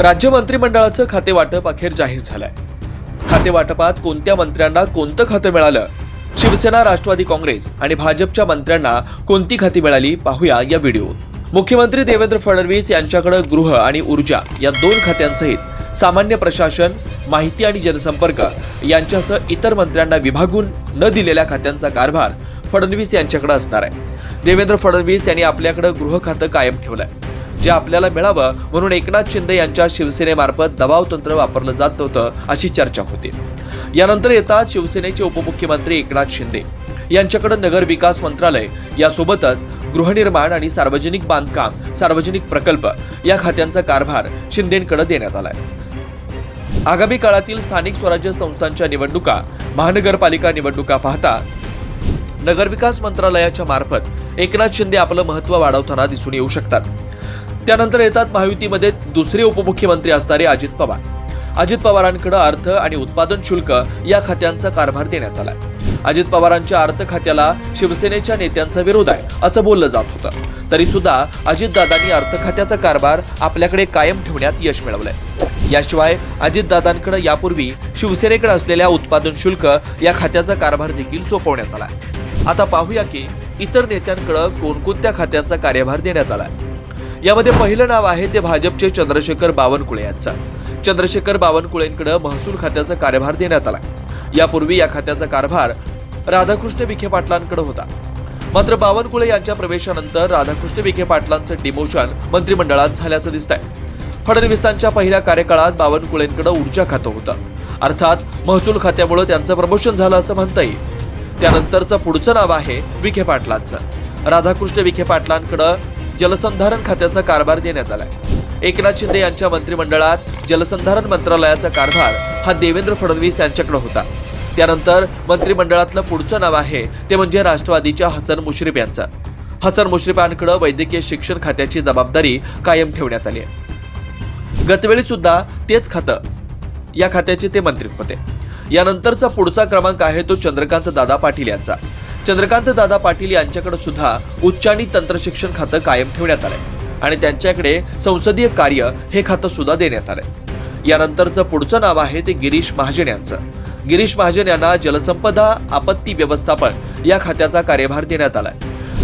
राज्य मंत्रिमंडळाचं खाते वाटप अखेर जाहीर झालंय. खाते वाटपात कोणत्या मंत्र्यांना कोणतं खातं मिळालं? शिवसेना राष्ट्रवादी काँग्रेस आणि भाजपच्या मंत्र्यांना कोणती खाती मिळाली? पाहूया या व्हिडिओत मुख्यमंत्री देवेंद्र फडणवीस यांच्याकडे गृह आणि ऊर्जा या दोन खात्यांसहित सामान्य प्रशासन माहिती आणि जनसंपर्क यांच्यासह इतर मंत्र्यांना विभागून न दिलेल्या खात्यांचा कारभार फडणवीस यांच्याकडे असणार आहे. देवेंद्र फडणवीस यांनी आपल्याकडे गृह खातं कायम ठेवलंय. जे आपल्याला मिळावं म्हणून एकनाथ शिंदे यांच्या शिवसेनेमार्फत दबाव तंत्र वापरलं जात होतं अशी चर्चा होती. यानंतर येतात शिवसेनेचे उपमुख्यमंत्री एकनाथ शिंदे. यांच्याकडे नगर विकास मंत्रालय यासोबतच गृहनिर्माण आणि सार्वजनिक बांधकाम सार्वजनिक प्रकल्प या खात्यांचा कारभार शिंदेकडे देण्यात आलाय. आगामी काळातील स्थानिक स्वराज्य संस्थांच्या निवडणुका महानगरपालिका निवडणुका पाहता नगरविकास मंत्रालयाच्या मार्फत एकनाथ शिंदे आपलं महत्त्व वाढवताना दिसून येऊ शकतात. त्यानंतर येतात महायुतीमध्ये दुसरे उपमुख्यमंत्री असणारे अजित पवार. अजित पवारांकडे अर्थ आणि उत्पादन शुल्क या खात्यांचा कारभार देण्यात आलाय. अजित पवारांच्या अर्थ खात्याला शिवसेनेच्या नेत्यांचा विरोध आहे असं बोललं जात होतं. तरी सुद्धा अजितदादांनी अर्थ खात्याचा कारभार आपल्याकडे कायम ठेवण्यात यश मिळवलंय. याशिवाय अजितदादांकडे यापूर्वी शिवसेनेकडे असलेल्या उत्पादन शुल्क या खात्याचा कारभार देखील सोपवण्यात आला आता पाहूया की इतर नेत्यांकडे कोणकोणत्या खात्यांचा कार्यभार देण्यात आलाय. यामध्ये पहिलं नाव आहे ते भाजपचे चंद्रशेखर बावनकुळे यांचं. चंद्रशेखर बावनकुळेंकडे महसूल खात्याचा कार्यभार देण्यात आला. यापूर्वी या खात्याचा कारभार राधाकृष्ण विखे पाटलांकडे होता. मात्र बावनकुळे यांच्या प्रवेशानंतर राधाकृष्ण विखे पाटलांचं डिमोशन मंत्रिमंडळात झाल्याचं दिसतंय. फडणवीसांच्या पहिल्या कार्यकाळात बावनकुळेंकडे ऊर्जा खातं होतं. अर्थात महसूल खात्यामुळे त्यांचं प्रमोशन झालं असं म्हणता येईल त्यानंतरचं पुढचं नाव आहे विखे पाटलांचं. राधाकृष्ण विखे पाटलांकडं जलसंधारण खात्याचा कारभार देण्यात आलाय. एकनाथ शिंदे यांच्या मंत्रिमंडळात जलसंधारण मंत्रालयाचा कारभार हा देवेंद्र फडणवीस यांच्याकडे होता. त्यानंतर मंत्रिमंडळातलं पुढचं नाव आहे ते म्हणजे राष्ट्रवादीच्या हसन मुश्रीफ यांचं. हसन मुश्रीफांकडे वैद्यकीय शिक्षण खात्याची जबाबदारी कायम ठेवण्यात आली आहे. गतवेळी सुद्धा तेच खातं या खात्याचे ते मंत्री होते. यानंतरचा पुढचा क्रमांक आहे तो चंद्रकांत दादा पाटील यांचा. चंद्रकांत दादा पाटील यांच्याकडे सुद्धा उच्च आणि तंत्रशिक्षण खातं कायम ठेवण्यात आलंय आणि त्यांच्याकडे संसदीय कार्य हे खातं सुद्धा देण्यात आलंय. यानंतरचं पुढचं नाव आहे ते गिरीश महाजन यांचं. गिरीश महाजन यांना जलसंपदा आपत्ती व्यवस्थापन या खात्याचा कार्यभार देण्यात आलाय.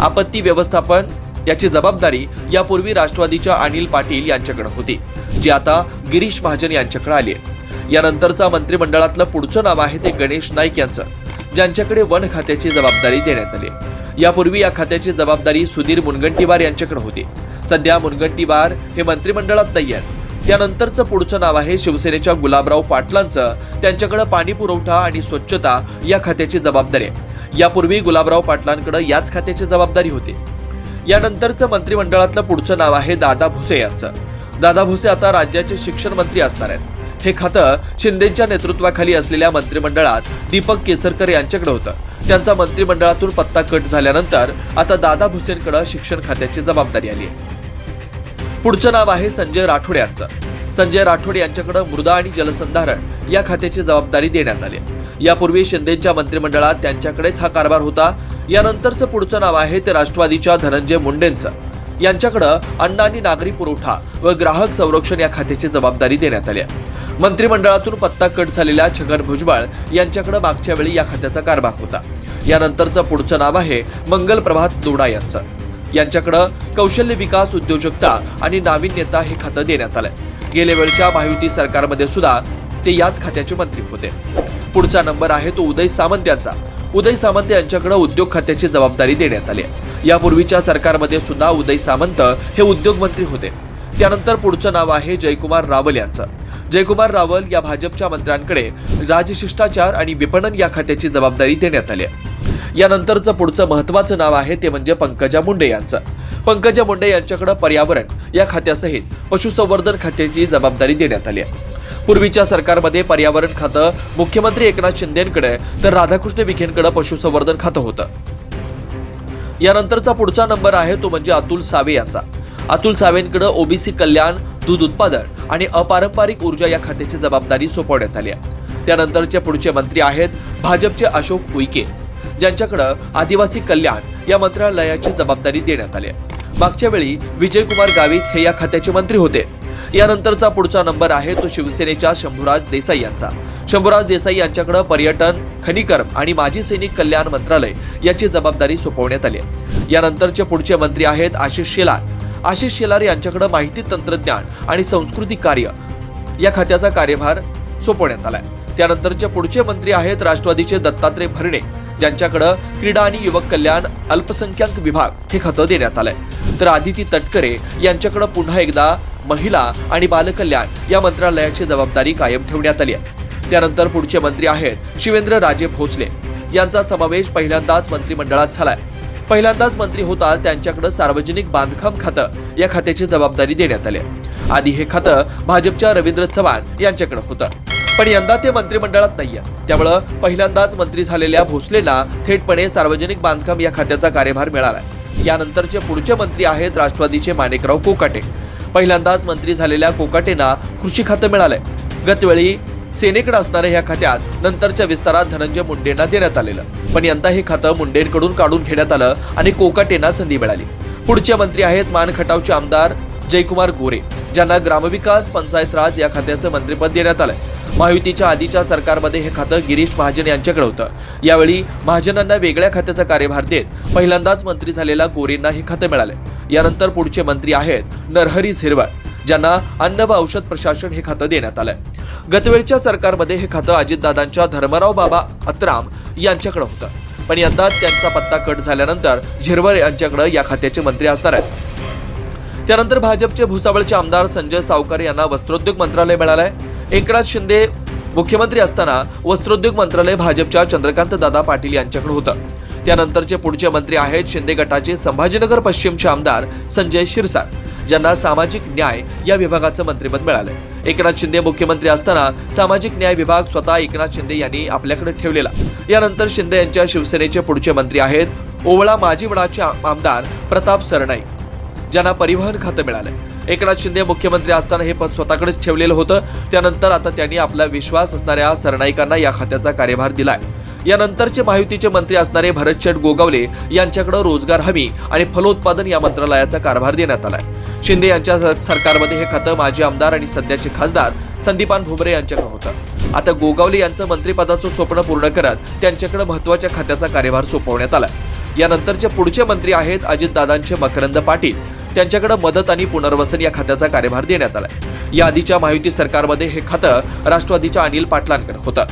आपत्ती व्यवस्थापन याची जबाबदारी यापूर्वी राष्ट्रवादीच्या अनिल पाटील यांच्याकडे होती जी आता गिरीश महाजन यांच्याकडे आली आहे. यानंतरचा मंत्रिमंडळातलं पुढचं नाव आहे ते गणेश नाईक यांचं. ज्यांच्याकडे वन खात्याची जबाबदारी देण्यात आली. यापूर्वी या खात्याची जबाबदारी सुधीर मुनगंटीवार यांच्याकडे होती. सध्या मुनगंटीवार हे मंत्रिमंडळात नाही आहेत. त्यानंतरचं पुढचं नाव आहे शिवसेनेच्या गुलाबराव पाटलांचं. त्यांच्याकडे पाणी पुरवठा आणि स्वच्छता या खात्याची जबाबदारी आहे. यापूर्वी गुलाबराव पाटलांकडे याच खात्याची जबाबदारी होती. यानंतरचं मंत्रिमंडळातलं पुढचं नाव आहे दादा भुसे यांचं. दादा भुसे आता राज्याचे शिक्षण मंत्री असणार आहेत. हे खातं शिंदेच्या नेतृत्वाखाली असलेल्या मंत्रिमंडळात दीपक केसरकर यांच्याकडे होतं. त्यांचा मंत्रिमंडळातून पत्ता कट झाल्यानंतर आता दादा भुसेंकडे शिक्षण खात्याची जबाबदारी आली आहे. पुढचं नाव आहे संजय राठोड यांचं. संजय राठोड यांच्याकडे मृदा आणि जलसंधारण या खात्याची जबाबदारी देण्यात आली यापूर्वी शिंदेच्या मंत्रिमंडळात त्यांच्याकडेच हा कारभार होता. यानंतरचं पुढचं नाव आहे ते राष्ट्रवादीच्या धनंजय मुंडेंचं. यांच्याकडं अन्न आणि नागरी पुरवठा व ग्राहक संरक्षण या खात्याची जबाबदारी देण्यात आली आहे. मंत्रिमंडळातून पत्ता कट झालेल्या छगन भुजबळ यांच्याकडे मागच्या वेळी या खात्याचा कारभार होता. यानंतरचं पुढचं नाव आहे मंगल प्रभात दोडा यांचं. यांच्याकडं कौशल्य विकास उद्योजकता आणि नाविन्यता हे खातं देण्यात आलंय. गेल्या वेळच्या महायुती सरकारमध्ये सुद्धा ते याच खात्याचे मंत्री होते. पुढचा नंबर आहे तो उदय सामंत यांचा. उदय सामंत यांच्याकडे उद्योग खात्याची जबाबदारी देण्यात आली यापूर्वीच्या सरकारमध्ये सुद्धा उदय सामंत हे उद्योग मंत्री होते. त्यानंतर पुढचं नाव आहे जयकुमार रावल यांचं. जयकुमार रावल या भाजपच्या मंत्र्यांकडे राजशिष्टाचार आणि विपणन या खात्याची जबाबदारी देण्यात आली यानंतरचं पुढचं महत्वाचं नाव आहे ते म्हणजे पंकजा मुंडे यांचं. पंकजा मुंडे यांच्याकडे पर्यावरण या खात्यासहित पशुसंवर्धन खात्याची जबाबदारी देण्यात आली आहे. पूर्वीच्या सरकारमध्ये पर्यावरण खातं मुख्यमंत्री एकनाथ शिंदेकडे तर राधाकृष्ण विखेंकडे पशुसंवर्धन खातं होतं. यानंतरचा पुढचा नंबर आहे तो म्हणजे अतुल सावे यांचा. अतुल सावेंकडे ओबीसी कल्याण दूध उत्पादन आणि अपारंपरिक ऊर्जा या खात्याची जबाबदारी सोपवण्यात आली आहे. त्यानंतरचे पुढचे मंत्री आहेत भाजपचे अशोक उईके ज्यांच्याकडे आदिवासी कल्याण या मंत्रालयाची जबाबदारी देण्यात आली आहे. मागच्या वेळी विजयकुमार गावित हे या खात्याचे मंत्री होते. यानंतरचा पुढचा नंबर आहे तो शिवसेनेच्या शंभूराज देसाई यांचा. शंभूराज देसाई यांच्याकडे पर्यटन खनिकर्म आणि माजी सैनिक कल्याण मंत्रालय याची जबाबदारी सोपवण्यात आली यानंतरचे पुढचे मंत्री आहेत आशिष शेलार आशिष शेलार यांच्याकडे माहिती तंत्रज्ञान आणि सांस्कृतिक कार्य या खात्याचा कार्यभार सोपवण्यात आलाय. त्यानंतरचे पुढचे मंत्री आहेत राष्ट्रवादीचे दत्तात्रय भरणे. ज्यांच्याकडे क्रीडा आणि युवक कल्याण अल्पसंख्याक विभाग हे खातं देण्यात आलंय. तर आदिती तटकरे यांच्याकडे पुन्हा एकदा महिला आणि बालकल्याण या मंत्रालयाची जबाबदारी कायम ठेवण्यात आली आहे. त्यानंतर पुढचे मंत्री आहेत शिवेंद्र राजे भोसले. यांचा समावेश पहिल्यांदाच मंत्रिमंडळात झालाय. पहिल्यांदाच मंत्री होताच त्यांच्याकडे सार्वजनिक बांधकाम खातं या खात्याची जबाबदारी देण्यात आली. आधी हे खातं भाजपच्या रवींद्र चव्हाण यांच्याकडे होतं. पण यंदा ते मंत्रिमंडळात नाहीये. त्यामुळं पहिल्यांदाच मंत्री झालेल्या भोसलेला थेटपणे सार्वजनिक बांधकाम या खात्याचा कार्यभार मिळालाय. यानंतरचे पुढचे मंत्री आहेत राष्ट्रवादीचे माणिकराव कोकाटे. पहिल्यांदाच मंत्री झालेल्या कोकाटेंना कृषी खातं मिळालंय. गतवेळी सेनेकडे असणाऱ्या ह्या खात्यात नंतरच्या विस्तारात धनंजय मुंडेंना देण्यात आलेलं. पण यंदा हे खातं मुंडेंकडून काढून घेण्यात आलं आणि कोकाटेंना संधी मिळाली. पुढचे मंत्री आहेत मानखटावचे आमदार जयकुमार गोरे ज्यांना ग्रामविकास पंचायत राज या खात्याचं मंत्रिपद देण्यात आलंय. महायुतीच्या आधीच्या सरकारमध्ये हे खातं गिरीश महाजन यांच्याकडे होतं. यावेळी महाजनांना वेगळ्या खात्याचा कार्यभार देत पहिल्यांदाच मंत्री झालेल्या गोरेंना हे खातं मिळालंय. यानंतर पुढचे मंत्री आहेत नरहरी झिरवळ ज्यांना अन्न व औषध प्रशासन हे खातं देण्यात आलंय. गतवेळच्या सरकारमध्ये हे खातं अजितदादांच्या धर्मराव बाबा अत्राम यांच्याकडे होतं. पण यंदा त्यांचा पत्ता कट झाल्यानंतर झिरवर यांच्याकडे या खात्याचे मंत्री असणार आहेत. त्यानंतर भाजपचे भुसावळचे आमदार संजय सावकार यांना वस्त्रोद्योग मंत्रालय मिळालंय. एकनाथ शिंदे मुख्यमंत्री असताना वस्त्रोद्योग मंत्रालय भाजपच्या चंद्रकांत दादा पाटील यांच्याकडे होतं. त्यानंतरचे पुढचे मंत्री आहेत शिंदे गटाचे संभाजीनगर पश्चिमचे आमदार संजय शिरसाट. ज्यांना सामाजिक न्याय या विभागाचं मंत्रिपद मिळालं. एकनाथ शिंदे मुख्यमंत्री असताना सामाजिक न्याय विभाग स्वतः एकनाथ शिंदे यांनी आपल्याकडे ठेवलेला. यानंतर शिंदे यांच्या शिवसेनेचे पुढचे मंत्री आहेत ओवळा माजी वडाचे आमदार प्रताप सरनाईक ज्यांना परिवहन खातं मिळालंय एकनाथ शिंदे मुख्यमंत्री असताना हे पद स्वतःकडेच ठेवलेलं होतं. त्यानंतर आता त्यांनी आपला विश्वास असणाऱ्या सरनाईकांना या खात्याचा कार्यभार दिलाय. यानंतरचे महायुतीचे मंत्री असणारे भरतशेठ गोगावले यांच्याकडे रोजगार हमी आणि फलोत्पादन या मंत्रालयाचा कारभार देण्यात आलाय. शिंदे यांच्या सरकारमध्ये हे खातं माजी आमदार आणि सध्याचे खासदार संदीपान भुमरे यांच्याकडे होतं. आता गोगावले यांचं मंत्रिपदाचं स्वप्न पूर्ण करत त्यांच्याकडे महत्त्वाच्या खात्याचा कार्यभार सोपवण्यात आला यानंतरचे पुढचे मंत्री आहेत अजितदादांचे मकरंद पाटील. त्यांच्याकडे मदत आणि पुनर्वसन या खात्याचा कार्यभार देण्यात आला या आधीच्या महायुती सरकारमध्ये हे खातं राष्ट्रवादीच्या अनिल पाटलांकडे होतं.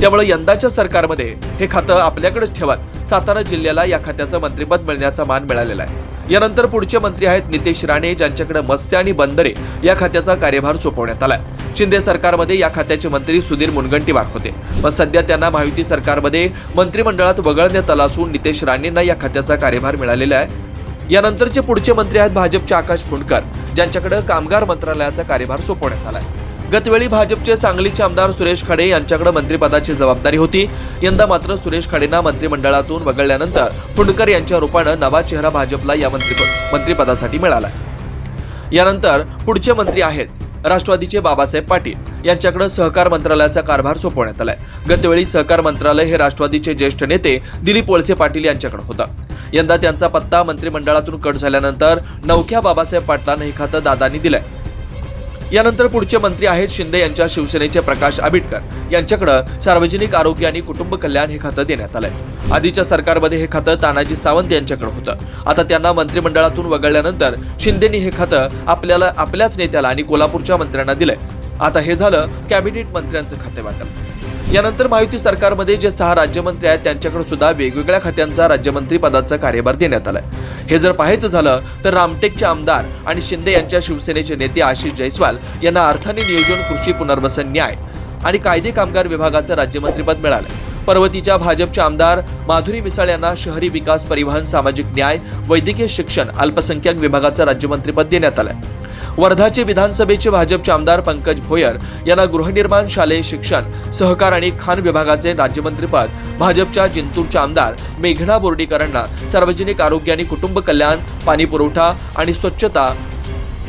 त्यामुळे यंदाच्या सरकारमध्ये हे खातं आपल्याकडेच ठेवत. सातारा जिल्ह्याला या खात्याचं मंत्रिपद मिळण्याचा मान मिळालेला आहे. यानंतर पुढचे मंत्री आहेत नितेश राणे ज्यांच्याकडे मत्स्य आणि बंदरे या खात्याचा कार्यभार सोपवण्यात आलाय. शिंदे सरकारमध्ये या खात्याचे मंत्री सुधीर मुनगंटीवार होते. पण सध्या त्यांना महायुती सरकारमध्ये मंत्रिमंडळात वगळण्यात आलं असून नितेश राणेंना या खात्याचा कार्यभार मिळालेला आहे. यानंतरचे पुढचे मंत्री आहेत भाजपचे आकाश फुंडकर ज्यांच्याकडे कामगार मंत्रालयाचा कार्यभार सोपवण्यात आलाय. गतवेळी भाजपचे सांगलीचे आमदार सुरेश खाडे यांच्याकडे मंत्रिपदाची जबाबदारी होती. यंदा मात्र सुरेश खाडेंना मंत्रिमंडळातून वगळल्यानंतर फुंडकर यांच्या रूपानं नवा चेहरा भाजपला या मंत्रिपद मंत्रिपदासाठी मिळाला यानंतर पुढचे मंत्री आहेत राष्ट्रवादीचे बाबासाहेब पाटील. यांच्याकडे सहकार मंत्रालयाचा कारभार सोपवण्यात आलाय. गतवेळी सहकार मंत्रालय हे राष्ट्रवादीचे ज्येष्ठ नेते दिलीप वळसे पाटील यांच्याकडे होतं. यंदा त्यांचा पत्ता मंत्रिमंडळातून कट झाल्यानंतर नवख्या बाबासाहेब पाटलांना हे खातं दादांनी दिलंय. यानंतर पुढचे मंत्री आहेत शिंदे यांच्या शिवसेनेचे प्रकाश आंबेडकर यांच्याकडे सार्वजनिक आरोग्य आणि कुटुंब कल्याण हे खातं देण्यात आलंय. आधीच्या सरकारमध्ये हे खातं तानाजी सावंत यांच्याकडे होतं. आता त्यांना मंत्रिमंडळातून वगळल्यानंतर शिंदेनी हे खातं आपल्याला आपल्याच नेत्याला आणि कोल्हापूरच्या मंत्र्यांना दिलंय. आता हे झालं कॅबिनेट मंत्र्यांचं खाते वाटप. यानंतर महायुती सरकारमध्ये जे सहा राज्यमंत्री आहेत त्यांच्याकडे सुद्धा वेगवेगळ्या खात्यांचा राज्यमंत्री पदाचा कार्यभार देण्यात आलाय. हे जर पाहायचं झालं तर रामटेकचे आमदार आणि शिंदे यांच्या शिवसेनेचे नेते आशिष जयस्वाल यांना अर्थाने नियोजन कृषी पुनर्वसन न्याय आणि कायदे कामगार विभागाचं राज्यमंत्रीपद मिळालंय. पर्वतीच्या भाजपचे आमदार माधुरी मिसाळ यांना शहरी विकास परिवहन सामाजिक न्याय वैद्यकीय शिक्षण अल्पसंख्याक विभागाचं राज्यमंत्रीपद देण्यात आलंय. वर्धाचे विधानसभेचे भाजपचे आमदार पंकज भोयर यांना गृहनिर्माण शालेय शिक्षण सहकार आणि खाण विभागाचे राज्यमंत्रीपद भाजपच्या जिंतूरचे आमदार मेघना बोर्डीकरांना सार्वजनिक आरोग्य आणि कुटुंब कल्याण पाणी पुरवठा आणि स्वच्छता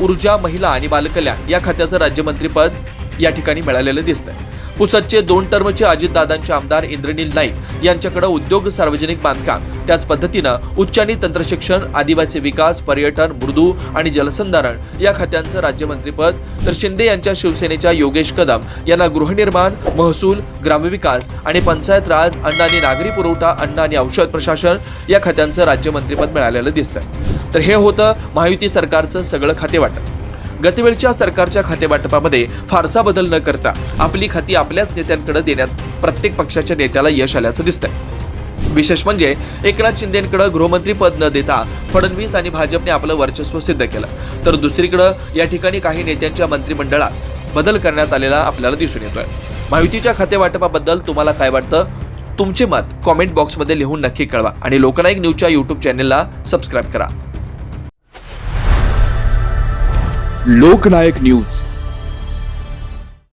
ऊर्जा महिला आणि बालकल्याण या खात्याचं राज्यमंत्रीपद या ठिकाणी मिळालेलं दिसतंय. पुसदचे दोन टर्मचे अजितदादांचे आमदार इंद्रनील नाईक यांच्याकडे उद्योग सार्वजनिक बांधकाम. त्याच पद्धतीनं उच्च आणि तंत्रशिक्षण आदिवासी विकास पर्यटन मृदू आणि जलसंधारण या खात्यांचं राज्यमंत्रीपद. तर शिंदे यांच्या शिवसेनेच्या योगेश कदम यांना गृहनिर्माण महसूल ग्रामविकास आणि पंचायत राज अन्न आणि नागरी पुरवठा अन्न आणि औषध प्रशासन या खात्यांचं राज्यमंत्रीपद मिळालेलं दिसतंय. तर हे होतं महायुती सरकारचं सगळं खातेवाटप. गतवेळच्या सरकारच्या खातेवाटपामध्ये फारसा बदल न करता आपली खाती आपल्याच नेत्यांकडे देण्यात प्रत्येक पक्षाच्या नेत्याला यश आल्याचं दिसतंय. विशेष म्हणजे एकनाथ शिंदेकडे गृहमंत्री पद न देता फडणवीस आणि भाजपने आपलं वर्चस्व सिद्ध केलं. तर दुसरीकडे या ठिकाणी काही नेत्यांच्या मंत्रिमंडळात बदल करण्यात आलेला आपल्याला दिसून येतोय. माहितीच्या खातेवाटपाबद्दल तुम्हाला काय वाटतं? तुमचे मत कॉमेंट बॉक्समध्ये लिहून नक्की कळवा आणि लोकनायक न्यूजच्या यूट्यूब चॅनेलला सबस्क्राईब करा. लोकनायक न्यूज.